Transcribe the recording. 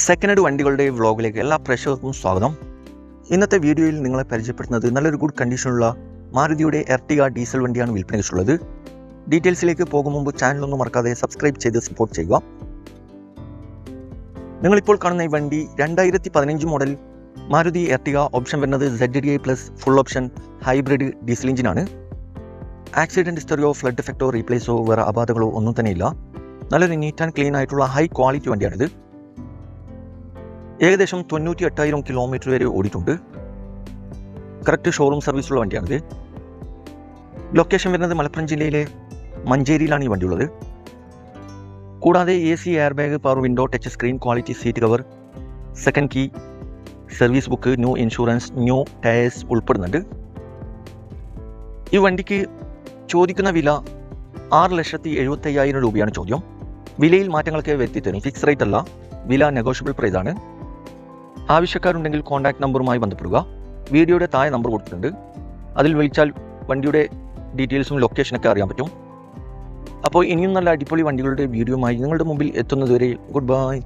Second hand വണ്ടികളുടെ വ്ളോഗിലേക്ക് എല്ലാ പ്രേക്ഷകർക്കും സ്വാഗതം. ഇന്നത്തെ വീഡിയോയിൽ നിങ്ങളെ പരിചയപ്പെടുത്തുന്നത് നല്ലൊരു ഗുഡ് കണ്ടീഷനുള്ള മാരുതിയുടെ എർട്ടിക ഡീസൽ വണ്ടിയാണ് വിൽപ്പനയ്ക്കുള്ളത്. ഡീറ്റെയിൽസിലേക്ക് പോകും മുമ്പ് ചാനലൊന്നും മറക്കാതെ സബ്സ്ക്രൈബ് ചെയ്ത് സപ്പോർട്ട് ചെയ്യുക. നിങ്ങളിപ്പോൾ കാണുന്ന ഈ വണ്ടി രണ്ടായിരത്തി പതിനഞ്ച് മോഡൽ മാരുതി എർട്ടിക ഓപ്ഷൻ വരുന്നത് Z D I plus full option hybrid diesel എഞ്ചിനാണ് ആക്സിഡന്റ് ഹിസ്റ്ററിയോ ഫ്ലഡ് എഫക്റ്റോ റീപ്ലേസോ വേറെ അപാധകളോ ഒന്നും തന്നെയില്ല. നല്ലൊരു നീറ്റ് ആൻഡ് ക്ലീൻ ആയിട്ടുള്ള ഹൈ ക്വാളിറ്റി വണ്ടിയാണിത്. ഏകദേശം തൊണ്ണൂറ്റി എട്ടായിരം കിലോമീറ്റർ വരെ ഓടിയിട്ടുണ്ട്. കറക്റ്റ് ഷോറൂം സർവീസുള്ള വണ്ടിയാണിത്. ലൊക്കേഷൻ വരുന്നത് മലപ്പുറം ജില്ലയിലെ മഞ്ചേരിയിലാണ് ഈ വണ്ടിയുള്ളത് കൂടാതെ A C air bag power window touch screen quality seat cover second key service book new insurance new tyres ഉൾപ്പെടുന്നുണ്ട്. ഈ വണ്ടിക്ക് ചോദിക്കുന്ന വില ആറ് ലക്ഷത്തി എഴുപത്തി അയ്യായിരം രൂപയാണ് ചോദ്യം. വിലയിൽ മാറ്റങ്ങളൊക്കെ വരുത്തി തരും. ഫിക്സ് റേറ്റ് അല്ല. വില നെഗോഷ്യബിൾ പ്രൈസാണ് ആവശ്യക്കാരുണ്ടെങ്കിൽ കോൺടാക്ട് നമ്പറുമായി ബന്ധപ്പെടുക. വീഡിയോയുടെ താഴെ നമ്പർ കൊടുത്തിട്ടുണ്ട്. അതിൽ വിളിച്ചാൽ വണ്ടിയുടെ ഡീറ്റെയിൽസും ലൊക്കേഷനൊക്കെ അറിയാൻ പറ്റും. അപ്പോൾ ഇനിയും നല്ല അടിപൊളി വണ്ടികളുടെ വീഡിയോയുമായി നിങ്ങളുടെ മുമ്പിൽ എത്തുന്നതുവരെ ഗുഡ് ബൈ